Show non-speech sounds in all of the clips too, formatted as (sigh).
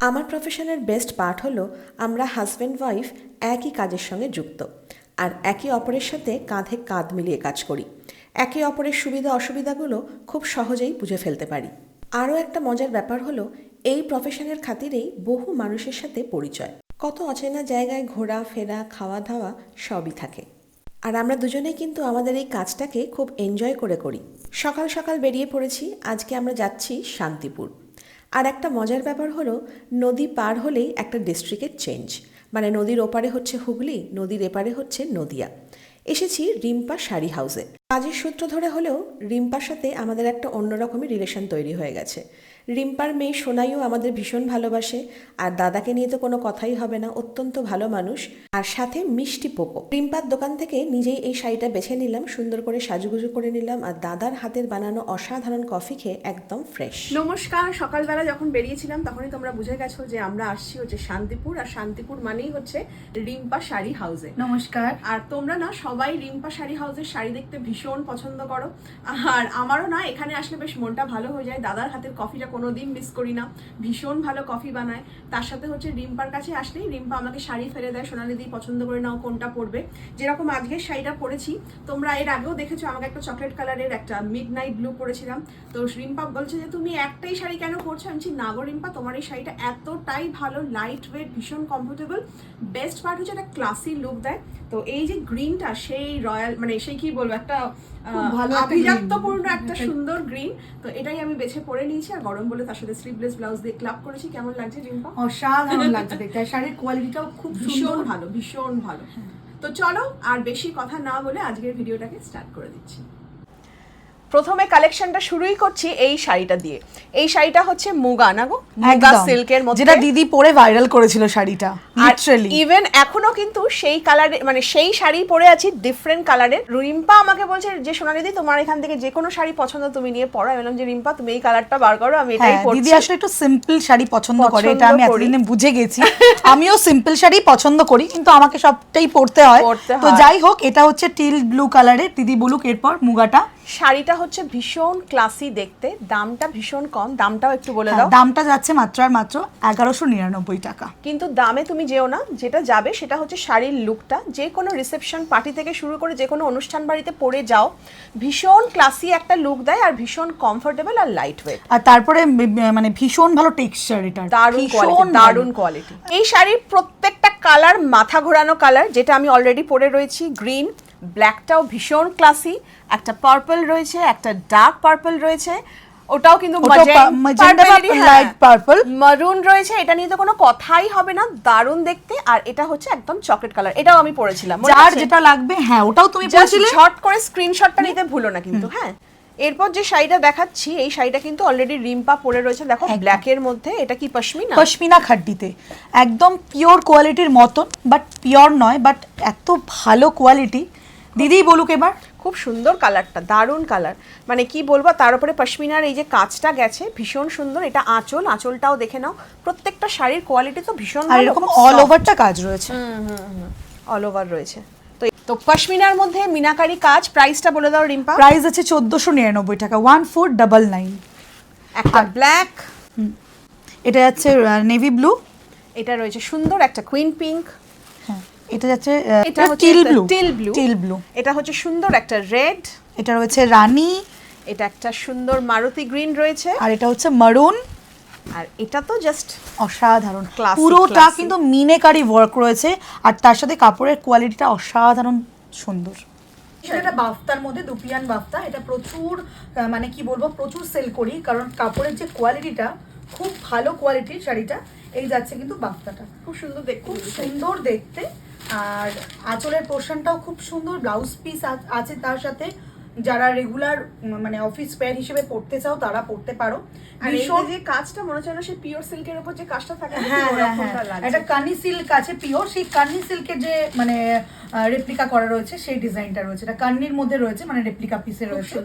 আমার প্রফেশনের best part হলো আমরা হাজব্যান্ড ওয়াইফ একই কাজের সঙ্গে যুক্ত। আর একে অপরের সাথে কাঁধে কাঁধ মিলিয়ে কাজ করি। একে অপরের সুবিধা, অসুবিধাগুলো খুব সহজেই বুঝে ফেলতে পারি। আরও একটা মজার ব্যাপার হলো, এই প্রফেশনের খাতিরেই বহু মানুষের সাথে পরিচয়। কত অচেনা জায়গায় ঘোরা, ফেরা খাওয়া দাওয়া সবই থাকে। আর আমরা দুজনেই কিন্তু আমাদের এই কাজটাকে খুব এনজয় করে করি। সকাল সকাল বেরিয়ে পড়েছি, আজকে আমরা যাচ্ছি শান্তিপুর। আর একটা মজার ব্যাপার হলো, নদী পার হলেই একটা ডিস্ট্রিক্টের চেঞ্জ মানে নদীর ওপারে হচ্ছে হুগলি, নদীর এপারে হচ্ছে নদিয়া। এসেছি রিম্পা শাড়ি হাউসে কাজের সূত্র ধরে হলেও, রিম্পার সাথে আমাদের একটা অন্যরকমই রিলেশন তৈরি হয়ে গেছে। রিম্পার মেয়ে সোনাইও আমাদের ভীষণ ভালোবাসে আর দাদাকে নিয়ে তো কোনো কথাই হবে না অত্যন্ত ভালো মানুষ। আর সাথে মিষ্টি পোকো। রিম্পার দোকান থেকে নিজেই এই শাড়িটা বেছে নিলাম সুন্দর করে সাজুগুজু করে নিলাম আর দাদার হাতের বানানো অসাধারণ কফি খেয়ে একদম ফ্রেশ নমস্কার সকালবেলা যখন বেরিয়েছিলাম তখনই তোমরা বুঝে গেছো যে আমরা আসছি হচ্ছে শান্তিপুর আর শান্তিপুর মানেই হচ্ছে রিম্পা শাড়ি হাউসে নমস্কার। আর তোমরা না সবাই রিম্পা শাড়ি হাউসের শাড়ি দেখতে ভীষণ পছন্দ করো। আর আমারও না এখানে আসলে বেশ মনটা ভালো হয়ে যায় দাদার হাতের কফিটা কোনো দিন মিস করি না। ভীষণ ভালো কফি বানায়। তার সাথে হচ্ছে রিম্পার কাছে আসলেই রিম্পা আমাকে শাড়ি ফেলে দেয় সোনালি দি পছন্দ করে নাও কোনটা পরবে। যেরকম আজকের শাড়িটা পরেছি তোমরা এর আগেও দেখেছ আমাকে একটা চকলেট কালারের একটা মিড নাইট ব্লু পরেছিলাম। তো রিম্পা বলছে যে তুমি একটাই শাড়ি কেন পরছো? আমি না গো রিম্পা তোমার এই শাড়িটা এতটাই ভালো লাইট ওয়েট ভীষণ কমফোর্টেবল বেস্ট পার্ট হচ্ছে একটা ক্লাসি লুক দেয়। তো এই যে গ্রিনটা সেই রয়্যাল মানে সেই কি বলব একটা ভালো একটা আভিজাত্যপূর্ণ একটা সুন্দর গ্রিন তো এটাই আমি বেছে পরে নিয়েছি আর গরম বলে তার সাথে স্লিভলেস ব্লাউজ দিয়ে ক্লাব করেছি। কেমন লাগছে রিম্পা? অসাধারণ লাগছে দেখতে। আর শাড়ির কোয়ালিটিটাও খুব ভীষণ ভালো ভীষণ ভালো। তো চলো আর বেশি কথা না বলে আজকের ভিডিওটাকে স্টার্ট করে দিচ্ছি। প্রথমে কালেকশনটা শুরুই করছি এই শাড়িটা দিয়ে। এই শাড়িটা হচ্ছে মুগা না গো? মুগা সিল্কের মধ্যে। যেটা দিদি পরে ভাইরাল করেছিল শাড়িটা লিটারালি ইভেন এখনও কিন্তু সেই কালারের মানে সেই শাড়ি পরে আছি ডিফারেন্ট কালারের রিম্পা আমাকে বলছে যে সোনালিদি তোমার এখান থেকে যে কোনো শাড়ি পছন্দ তুমি নিয়ে পড়ো। আমি বললাম যে রিম্পা তুমি এই কালারটা বার করো আমি এটাই হ্যাঁ পরছি। দিদি আসলে একটু সিম্পল শাড়ি পছন্দ করে এটা আমি। এতদিনে বুঝে গেছি। আমিও সিম্পল শাড়ি পছন্দ করি কিন্তু আমাকে সবটাই পরতে হয়। তো যাই হোক এটা হচ্ছে টিল ব্লু কালারের দিদি বলুক এরপর মুগাটা। শাড়িটা হচ্ছে ভীষণ ক্লাসি দেখতে। দামটা ভীষণ কম দামটাও একটু বলে হ্যাঁ, দাও। দামটা যাচ্ছে মাত্র আর মাত্র এগারোশো নিরানব্বই টাকা। কিন্তু দামে তুমি যেও না যেটা যাবে সেটা হচ্ছে শাড়ির লুকটা যে কোনো রিসেপশন পার্টি থেকে শুরু করে যে কোনো অনুষ্ঠান বাড়িতে পরে যাও ভীষণ ক্লাসি একটা লুক দেয় আর ভীষণ কমফোর্টেবল আর লাইট ওয়েট আর তারপরে মানে ভীষণ ভালো টেক্সচার এটা। দারুণ কোয়ালিটি দারুণ কোয়ালিটি এই শাড়ির প্রত্যেকটা কালার মাথা ঘোরানো কালার যেটা আমি অলরেডি পরে রয়েছি গ্রিন ব্ল্যাকটাও ভীষণ ক্লাসি একটা পার্পল রয়েছে একটা ডার্ক পার্পল রয়েছে ওটাও কিন্তু মারুন রয়েছে এটা নিয়ে তো কোনো কথাই হবে না দারুণ দেখতে আর এটা হচ্ছে একদম চকলেট কালার এটাও আমি পরেছিলাম যার যেটা লাগবে হ্যাঁ ওটাও তুমি পরেছিলে। ঝট করে স্ক্রিনশটটা নিতে ভুলো না কিন্তু হ্যাঁ। এরপর যে শাড়িটা দেখাচ্ছি এই শাড়িটা কিন্তু অলরেডি রিম্পা পরে রয়েছে দেখো একদম। ব্ল্যাকের মধ্যে এটা কি পশমিনা? পশমিনা খাড্ডিতে একদম পিওর কোয়ালিটির মতন বাট পিওর নয় বাট এত ভালো কোয়ালিটি দিদি বলুক এবার। খুব সুন্দর কালারটা দারুণ কালার। মানে কি বলব তার উপরে পশমিনার এই যে কাজটা গেছে ভীষণ সুন্দর। এটা আঁচল আঁচলটাও দেখে নাও। প্রত্যেকটা শাড়ির কোয়ালিটি তো ভীষণ এরকম অল ওভারটা কাজ রয়েছে। অল ওভার রয়েছে। তো পশমিনার মধ্যে মিনাকারি কাজ প্রাইসটা বলে দাও রিম্পা। প্রাইস আছে চোদ্দোশো নিরানব্বই টাকা ওয়ান ফোর ডাবল নাইন একটা ব্ল্যাক এটা যাচ্ছে নেভি ব্লু এটা রয়েছে সুন্দর একটা কুইন পিঙ্ক এটা যাচ্ছে এটা হচ্ছে teal blue teal blue teal blue এটা হচ্ছে সুন্দর একটা রেড। এটা রয়েছে রানী। এটা একটা সুন্দর মারুতি গ্রিন রয়েছে। আর এটা হচ্ছে মারুন আর এটা তো জাস্ট অসাধারণ। পুরোটা কিন্তু মিনেকারি ওয়ার্ক রয়েছে। আর তার সাথে কাপড়ের কোয়ালিটিটা অসাধারণ সুন্দর। এটা বাফতার মধ্যে দুপিয়ান বাফতা। এটা প্রচুর আহ, মানে কি বলব প্রচুর সেল করি। কারণ কাপড়ের যে কোয়ালিটিটা খুব ভালো কোয়ালিটির শাড়িটা এই যাচ্ছে কিন্তু বাফতাটা খুব সুন্দর দেখতে খুব সুন্দর দেখতে। আর আঁচলের পোর্শনটাও খুব সুন্দর ব্লাউজ পিস আছে তার সাথে। যারা রেগুলার মানে অফিস ওয়্যার হিসেবে পড়তে চাও তারা পড়তে পারো। আর ভীষণ যে কাজটা মনে হচ্ছে সেই পিওর সিল্কের উপর যে কাজটা থাকে হ্যাঁ হ্যাঁ হ্যাঁ। এটা কানি সিল্ক আছে পিওর সেই কানি সিল্কের যে মানে রেপ্লিকা করা রয়েছে সেই ডিজাইনটা রয়েছে। এটা কান্নির মধ্যে রয়েছে মানে রেপ্লিকা পিসে রয়েছে।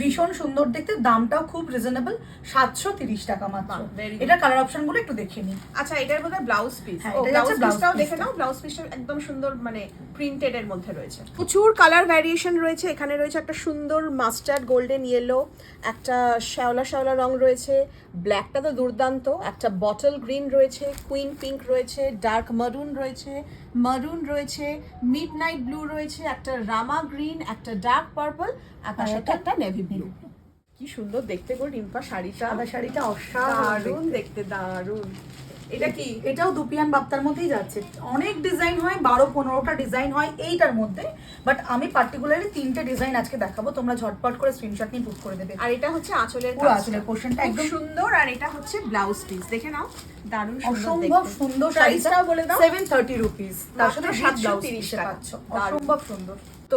ভীষণ সুন্দর দেখতে দামটাও খুব রিজনেবল সাতশো তিরিশ টাকা মাত্র. এটার কালার অপশনগুলো একটু দেখে নিই। আচ্ছা এটার মধ্যে ব্লাউজ পিস ব্লাউজ পিসটাও দেখে নাও ব্লাউজ পিসটা একদম সুন্দর মানে প্রিন্টেড এর মধ্যে রয়েছে। প্রচুর কালার ভ্যারিয়েশন রয়েছে এখানে রয়েছে একটা সুন্দর সুন্দর মাস্টার্ড গোল্ডেন ইয়েলো একটা শ্যাওলা শ্যাওলা রং রয়েছে ব্ল্যাকটা তো দুর্দান্ত একটা বটল গ্রিন রয়েছে কুইন পিঙ্ক রয়েছে ডার্ক মারুন রয়েছে মারুন রয়েছে মিড নাইট ব্লু রয়েছে একটা রামা গ্রিন একটা ডার্ক পার্পল আর সাথে একটা নেভি ব্লু কি সুন্দর দেখতে গো রিম্পা শাড়িটা। সাদা শাড়িটা অসাধারণ দেখতে দারুণ। এটা কি? এটাও দুপিয়ান বাপ্তার মধ্যেই যাচ্ছে। অনেক ডিজাইন হয় বারো পনেরোটা ডিজাইন হয় এইটার মধ্যে। বাট আমি পার্টিকুলারলি তিনটে ডিজাইন আজকে দেখাবো তোমরা ঝটপট করে স্ক্রিনশট নিয়ে বুক করে দেবে। আর এটা হচ্ছে আঁচলের পুরো। আঁচলের খুব একদম- সুন্দর আর এটা হচ্ছে ব্লাউজ পিস দেখে নাও দারুণ অসম্ভব সুন্দর প্রাইসটা বলে দাও। সেভেন থার্টি রুপিস তার সাথে সাত 730 ব্লাউজ টাকা। পাচ্ছ। অসম্ভব সুন্দর। তো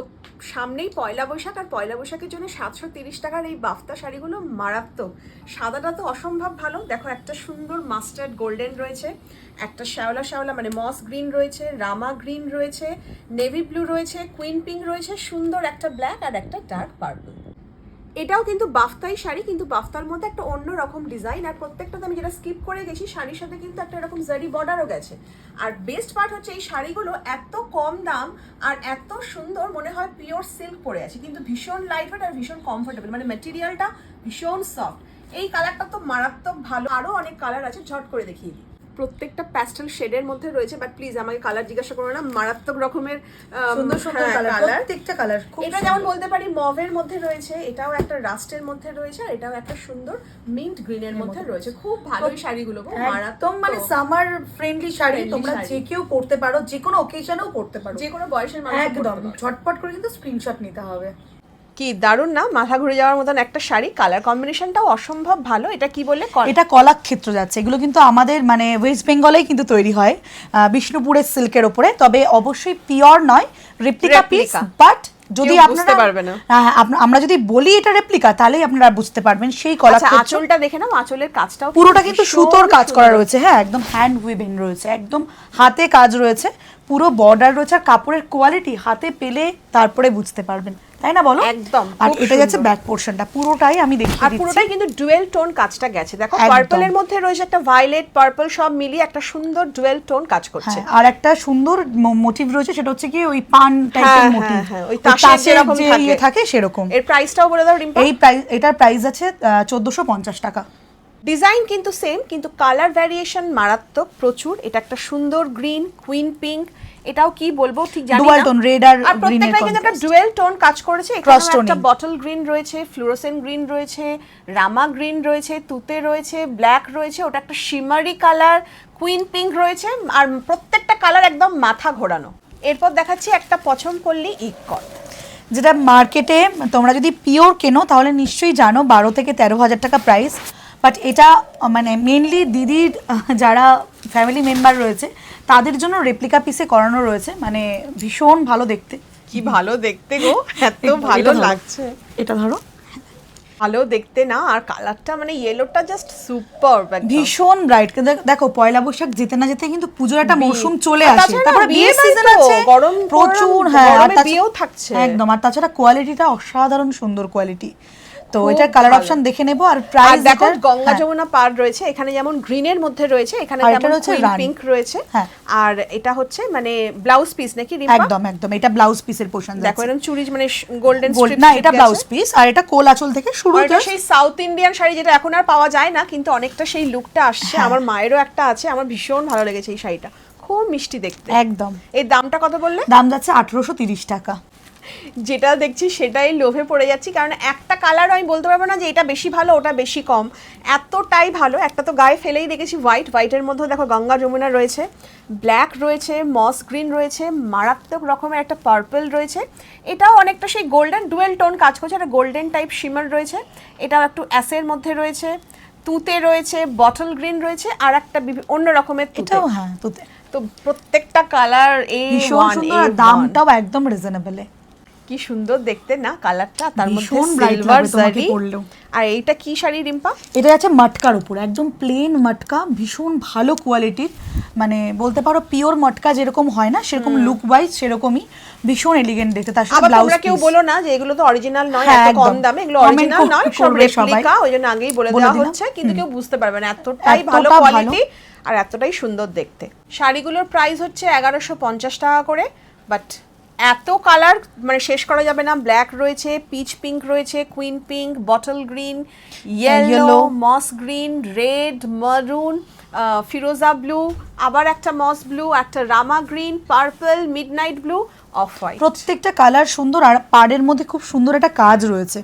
সামনেই পয়লা বৈশাখ আর পয়লা বৈশাখের জন্য সাতশো তিরিশ টাকার এই বাফতা শাড়িগুলো মারাত্মক। সাদাটা তো অসম্ভব ভালো। দেখো একটা সুন্দর মাস্টার্ড গোল্ডেন রয়েছে, একটা শ্যাওলা শ্যাওলা মানে মস গ্রিন রয়েছে রামা গ্রিন রয়েছে নেভি ব্লু রয়েছে কুইন পিঙ্ক রয়েছে, সুন্দর একটা ব্ল্যাক আর একটা ডার্ক পার্পল এটাও কিন্তু বাফতাই শাড়ি, কিন্তু বাফতার মধ্যে একটা অন্য রকম ডিজাইন আর প্রত্যেকটাতে আমি যেটা স্কিপ করে গেছি, শাড়ির সাথে কিন্তু একটা এরকম জারি বর্ডারও গেছে। আর বেস্ট পার্ট হচ্ছে এই শাড়িগুলো এত কম দাম আর এত সুন্দর, মনে হয় পিওর সিল্ক পরে আছে, কিন্তু ভীষণ লাইট আর ভীষণ কমফোর্টেবল মানে ম্যাটেরিয়ালটা ভীষণ সফট এই কালারটা তো মারাত্মক ভালো আরও অনেক কালার আছে, ঝট করে দেখিয়ে দিই। প্রত্যেকটা প্যাস্টেল শেডের মধ্যে রয়েছে বাট প্লিজ আমাকে কালার জিজ্ঞাসা করো না মারাত্মক রকমের আম, সুন্দর সুন্দর হ্যাঁ, কালার প্রত্যেকটা কালার এটা যেমন বলতে পারি মভের মধ্যে রয়েছে এটাও একটা রাস্টের মধ্যে রয়েছে আর এটাও একটা সুন্দর মিন্ট গ্রিনের মধ্যে রয়েছে। খুব ভালো শাড়িগুলো মারাত্মক। মানে সামার ফ্রেন্ডলি শাড়ি তোমরা যে কেউ পড়তে পারো যে কোনো অকেশনেও পড়তে পারো। যে কোনো বয়সের মানুষ একদম ঝটপট করে কিন্তু স্ক্রিনশট নিতে হবে। কি দারুণ না? মাথা ঘুরে যাওয়ার মতন একটা শাড়ি। কালার কম্বিনেশনটাও অসম্ভব ভালো। এটা কি বললে এটা কলাক্ষেত্র যাচ্ছে। এগুলো কিন্তু আমাদের মানে ওয়েস্ট বেঙ্গলেই কিন্তু তৈরি হয় বিষ্ণুপুরের সিল্কের ওপরে। তবে অবশ্যই পিওর নয় রেপ্লিকা পিস বাট যদি আপনারা। হ্যাঁ, হ্যাঁ, আমরা যদি বলি এটা রেপ্লিকা তাহলেই আপনারা বুঝতে পারবেন সেই আচ্ছা কলাক্ষেত্র আঁচলটা দেখে নাও। আঁচলের কাজটাও পুরোটা কিন্তু সুতোর কাজ করা রয়েছে। হ্যাঁ একদম হ্যান্ড উইভেন রয়েছে। একদম হাতে কাজ রয়েছে। পুরো বর্ডার রয়েছে। আর কাপড়ের কোয়ালিটি হাতে পেলে তারপরে বুঝতে পারবেন। তাই না বলো? একদম, আর এটা যাচ্ছে ব্যাক পোর্শনটা পুরোটাই আমি দেখিয়ে আর পুরোটাই কিন্তু ডুয়েল টোন কাজটা গেছে। দেখো একদম। পার্পলের মধ্যে রয়েছে একটা ভায়োলেট পার্পল সব মিলিয়ে একটা সুন্দর ডুয়েল টোন কাজ করছে। হ্যাঁ আর একটা সুন্দর মোটিভ রয়েছে সেটা হচ্ছে কি ওই পান টাইপের হ্যাঁ, মোটিভ হ্যাঁ, ওই তাসের যেরকম থাকে। ইয়ে থাকে সেরকম। এর প্রাইসটাও বলে দাও এই প্রাইস এটার প্রাইস আছে চোদ্দোশো পঞ্চাশ টাকা। ডিজাইন কিন্তু সেম কিন্তু কালার ভ্যারিয়েশন মারাত্মক প্রচুর। এটা একটা সুন্দর গ্রিন কুইন পিঙ্ক এটাও কি বলব ঠিক জানি Dual না tone, red আর green এর কিন্তু একটা। ডুয়েল টোন কাজ করেছে। এখানে একটা বটল গ্রিন রয়েছে ফ্লুরোসেন্ট গ্রিন রয়েছে রামা গ্রিন রয়েছে তুতে রয়েছে ব্ল্যাক রয়েছে ওটা একটা শিমারি কালার কুইন পিঙ্ক রয়েছে আর প্রত্যেকটা কালার একদম মাথা ঘোরানো। এরপর দেখাচ্ছি একটা পছন্দ করলি ইকট যেটা মার্কেটে তোমরা যদি পিওর কেনো তাহলে নিশ্চয়ই জানো বারো থেকে তেরো হাজার টাকা প্রাইস বাট এটা মানে মেনলি দিদির যারা ফ্যামিলি মেম্বার রয়েছে তাদের জন্য রেপ্লিকা পিসে করানো রয়েছে মানে ভীষণ ভালো দেখতে। কি ভালো দেখতে গো এত ভালো লাগছে। এটা ধরো। ভালো দেখতে না আর কালারটা মানে ইয়েলোটা জাস্ট সুপার ভীষণ ব্রাইট দেখো পয়লা বৈশাখ যেতে না যেতে কিন্তু পুজোর একটা। মৌসুম চলে আসে। তারপরে বিয়ে সিজন আছে গরম প্রচুর হ্যাঁ আর বিয়েও থাকছে। একদম আর তাছাড়া কোয়ালিটিটা অসাধারণ সুন্দর কোয়ালিটি তো এটা কালার অপশন দেখে নেব আর প্রাইস দেখো গঙ্গা যমুনা পার রয়েছে এখানে যেমন গ্রিনের মধ্যে রয়েছে এখানে যেমন পিঙ্ক রয়েছে। হ্যাঁ। আর এটা হচ্ছে মানে ব্লাউজ পিস নাকি একদম একদম এটা ব্লাউজ পিসের পোর্শন দেখো এরকম চুড়ি মানে গোল্ডেন গোল্ড না এটা ব্লাউজ পিস আর এটা কোল আঁচল থেকে শুরু এটা সেই সাউথ ইন্ডিয়ান শাড়ি যেটা এখন আর পাওয়া যায় না কিন্তু অনেকটা সেই লুকটা আসছে। হ্যাঁ। আমার মায়েরও একটা আছে আমার ভীষণ ভালো লেগেছে এই শাড়িটা। খুব মিষ্টি দেখতে। একদম। এই দামটা কত বললে? দাম যাচ্ছে আঠারোশো তিরিশ টাকা। যেটা দেখছি সেটাই লোভে পড়ে যাচ্ছি কারণ একটা কালার আমি বলতে পারব না যে এটা বেশি ভালো ওটা বেশি কম। এতটাই ভালো একটা তো গায়ে ফেলেই দেখেছি হোয়াইট হোয়াইটের মধ্যে দেখো গঙ্গা যমুনা রয়েছে ব্ল্যাক রয়েছে মস গ্রিন রয়েছে মারাত্মক রকমের একটা পার্পল রয়েছে। এটাও অনেকটা সেই গোল্ডেন ডুয়েল টোন কাজ করছে একটা গোল্ডেন টাইপ শিমার রয়েছে এটাও একটু অ্যাসের মধ্যে রয়েছে তুতে রয়েছে বটল গ্রিন রয়েছে আর একটা অন্য রকমের এটাও হ্যাঁ তো তো প্রত্যেকটা কালার এই দামটাও একদম রিজনেবল কি সুন্দর দেখতে না? কালারটা তার মধ্যে সিলভার পরলেও। আর এইটা কি শাড়ি রিম্পা? এটা আছে মটকার উপর একদম প্লেন মটকা ভীষণ ভালো কোয়ালিটির মানে বলতে পারো পিওর মটকা যেরকম হয় না সেরকম লুক ওয়াইজ সেরকমই ভীষণ এলিগেন্ট দেখতে। তার সাথে ব্লাউজ তোমরা কেউ বলো না যে এগুলো তো অরিজিনাল নয় হ্যাঁ, এত কম। দামে। এগুলো অরিজিনাল নয় সব রেপ্লিকা ওই জন্য আগেই বলে দেওয়া হচ্ছে কিন্তু কেউ বুঝতে পারবে না এতটাই ভালো। কোয়ালিটি আর এতটাই সুন্দর দেখতে। শাড়িগুলোর প্রাইস হচ্ছে এগারোশো পঞ্চাশ টাকা করে বাট এত কালার মানে শেষ করা যাবে না। ব্ল্যাক রয়েছে পিচ পিঙ্ক রয়েছে queen pink bottle green yellow moss green red maroon ফিরোজা ব্লু আবার একটা মস ব্লু একটা Rama green purple midnight blue off white প্রত্যেকটা কালার সুন্দর আর পাড়ের মধ্যে খুব সুন্দর একটা কাজ রয়েছে।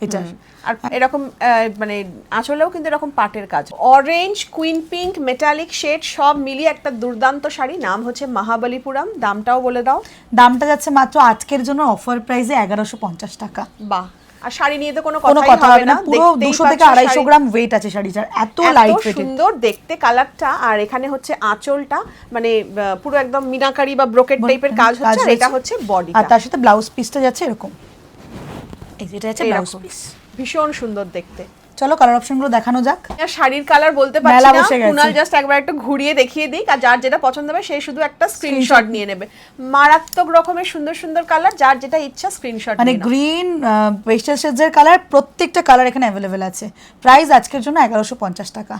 এটা আর এরকম মানে আঁচলেও কিন্তু এরকম পাটের কাজ। Orange queen pink metallic shade সব মিলিয়ে একটা দুর্দান্ত শাড়ি। নাম হচ্ছে মহাবলীপুরম। দামটাও বলে দাও। দামটা যাচ্ছে মাত্র আজকের জন্য অফার প্রাইসে এগারোশো পঞ্চাশ টাকা। বাহ! আর শাড়ি নিয়ে তো কোনো কথা হবে না। পুরো দেখতেই দুশো পাচ্ছ থেকে আড়াইশো শাড়ি- গ্রাম ওয়েট আছে শাড়িটার। এত লাইট ওয়েটেড সুন্দর দেখতে কালারটা। আর এখানে হচ্ছে আঁচলটা। মানে পুরো একদম মিনাকারি বা ব্রোকেট টাইপের কাজ হচ্ছে। এটা হচ্ছে বডি আর তার সাথে ব্লাউজ পিসটা যাচ্ছে এরকম। এই যেটা যাচ্ছে ব্লাউজ পিস ভীষণ সুন্দর দেখতে। চলো কালার অপশনগুলো দেখানো যাক। শাড়ির কালার বলতে পারছি না। কুনাল জাস্ট একবার একটু ঘুরিয়ে দেখিয়ে দিই আর যার যেটা পছন্দ হবে সে শুধু একটা স্ক্রিনশট নিয়ে নেবে। মারাত্মক রকমের সুন্দর সুন্দর কালার যার যেটা ইচ্ছা স্ক্রিনশট মানে গ্রিন পেস্টাল শেডসের কালার প্রত্যেকটা কালার এখানে অ্যাভেলেবেল আছে। প্রাইস আজকের জন্য এগারোশো পঞ্চাশ টাকা।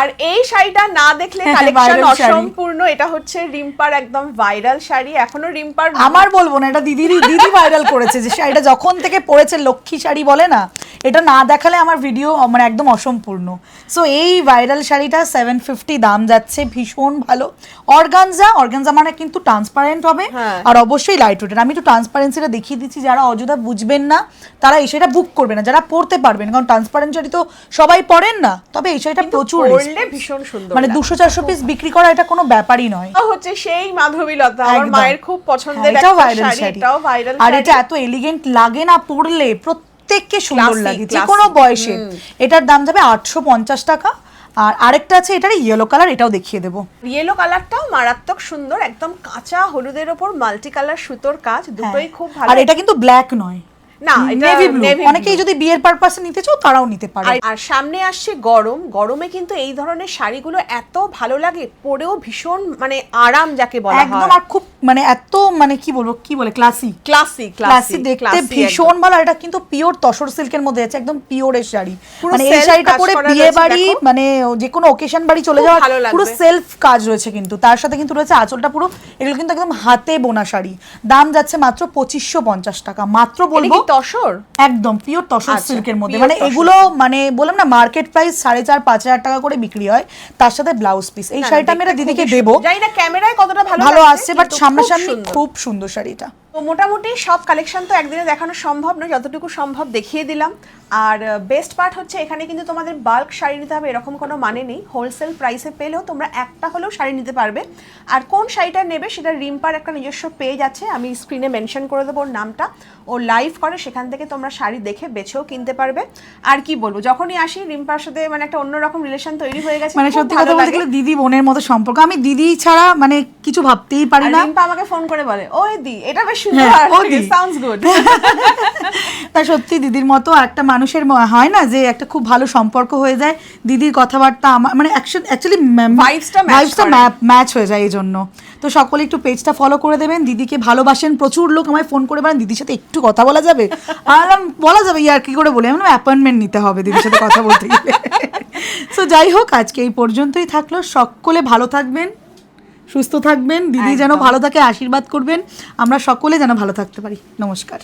আর এই শাড়িটা না দেখলে হ্যাঁ, কালেকশন অসম্পূর্ণ। এটা হচ্ছে রিম্পার একদম ভাইরাল শাড়ি। এখনও রিম্পার আমার বলব না এটা দিদিরই দিদি ভাইরাল করেছে। যে শাড়িটা যখন থেকে পরেছে লক্ষ্মী শাড়ি বলে না? এটা না দেখালে আমার ভিডিও মানে একদম অসম্পূর্ণ। সো এই ভাইরাল শাড়িটা সেভেন ফিফটি দাম যাচ্ছে ভীষণ ভালো। অর্গানজা অর্গানজা মানে কিন্তু ট্রান্সপারেন্ট হবে হ্যাঁ। আর অবশ্যই লাইট ওয়েটেড আমি একটু ট্রান্সপারেন্সিটা দেখিয়ে দিচ্ছি যারা অযথা বুঝবেন না তারা এই শাড়িটা বুক করবে না যারা পড়তে পারবেন কারণ ট্রান্সপারেন্ট শাড়ি তো সবাই পড়েন না তবে এই শাড়িটা প্রচুর ভীষণ সুন্দর মানে দুশো চারশো পিস বিক্রি করা এটা কোনো ব্যাপারই নয়। হচ্ছে সেই মাধবীলতা আমার মায়ের খুব পছন্দের হ্যাঁ, একটা শাড়ি। এটাও ভাইরাল আর এটা এত এলিগেন্ট লাগে না পরলে প্রত্যেককে সুন্দর লাগে যে কোনো বয়সে এটার দাম যাবে আটশো পঞ্চাশ টাকা। আর আরেকটা আছে এটার ইয়েলো কালার এটাও দেখিয়ে দেবো। ইয়েলো কালারটাও মারাত্মক সুন্দর একদম কাঁচা হলুদের ওপর মাল্টি কালার সুতোর কাজ দুটোই খুব ভালো। হ্যাঁ। আর এটা কিন্তু ব্ল্যাক নয়। না, নেভি ব্লু অনেকেই যদি বিয়ের পারপাসে নিতে চাও তারাও নিতে পারে। আর- সামনে আসছে গরম। গরমে কিন্তু এই ধরনের শাড়িগুলো এত ভালো লাগে পরেও ভীষণ মানে আরাম যাকে বলা একদম আর খুব মানে এত মানে কি বলব কি বলে ক্লাসি ক্লাসি ক্লাসি দেখতে ভীষণ ভালো এটা কিন্তু পিওর তসর সিল্কের মধ্যে আছে একদম পিওরের শাড়ি। মানে এই শাড়িটা পরে বিয়ে বাড়ি। মানে যে কোনো ওকেশন বাড়ি চলে লাগবে। পুরো সেলফ কাজ রয়েছে কিন্তু। তার সাথে কিন্তু রয়েছে আঁচলটা পুরো এগুলো কিন্তু একদম হাতে বোনা শাড়ি। দাম যাচ্ছে মাত্র পঁচিশশো পঞ্চাশ টাকা। মাত্র বলব তসর? একদম পিওর তসর আচ্ছা, সিল্কের মধ্যে। মানে এগুলো মানে বললাম না মার্কেট প্রাইস সাড়ে চার পাঁচ হাজার টাকা করে বিক্রি হয় তার সাথে ব্লাউজ পিস এই শাড়িটা আমি দিদিকে দেবো। জানি না ক্যামেরায় কতটা ভালো ভালো আসছে বাট সামনাসামনি খুব সুন্দর শাড়িটা। তো মোটামুটি সব কালেকশন তো একদিনে দেখানো সম্ভব নয় যতটুকু সম্ভব দেখিয়ে দিলাম। আর বেস্ট পার্ট হচ্ছে এখানে কিন্তু তোমাদের বাল্ক শাড়ি নিতে হবে এরকম কোনো মানে নেই। হোলসেল প্রাইসে পেলেও তোমরা একটা হলেও শাড়ি নিতে পারবে। আর কোন শাড়িটা নেবে সেটা রিম্পার একটা নিজস্ব পেজ আছে আমি স্ক্রিনে মেনশন করে দেবো ওর নামটা। ও লাইভ করে সেখান থেকে তোমরা শাড়ি দেখে বেছেও কিনতে পারবে। আর কি বলব যখনই আসি রিম্পার সাথে মানে একটা অন্যরকম রিলেশন তৈরি হয়ে গেছে মানে সত্যি কথা বলতে গেলে দিদি বোনের মতো সম্পর্ক। আমি দিদি ছাড়া মানে কিছু ভাবতেই পারি না। রিম্পা আমাকে ফোন করে বলে ওই দি এটা বেশ সুন্দর হ্যাঁ, সাউন্ডস গুড (laughs) তা সত্যি দিদির মতো একটা মানুষের হয় না যে একটা খুব ভালো সম্পর্ক হয়ে যায় দিদির কথাবার্তা আমার মানে অ্যাকচুয়ালি Vibes টা ম্যাচ হয়ে যায় এই জন্য তো সকলে একটু পেজটা ফলো করে দেবেন দিদিকে ভালোবাসেন প্রচুর লোক আমায় ফোন করে বলেন দিদির সাথে একটু কথা বলা যাবে? আর বলা যাবে ইয়ার কি করে বলে? আমি অ্যাপয়েন্টমেন্ট নিতে হবে দিদির সাথে কথা বলতে গেলে। (laughs) সো যাই হোক আজকে এই পর্যন্তই থাকল। সকলে ভালো থাকবেন সুস্থ থাকবেন দিদি যেন ভালো থাকে আশীর্বাদ করবেন। আমরা সকলে যেন ভালো থাকতে পারি। নমস্কার।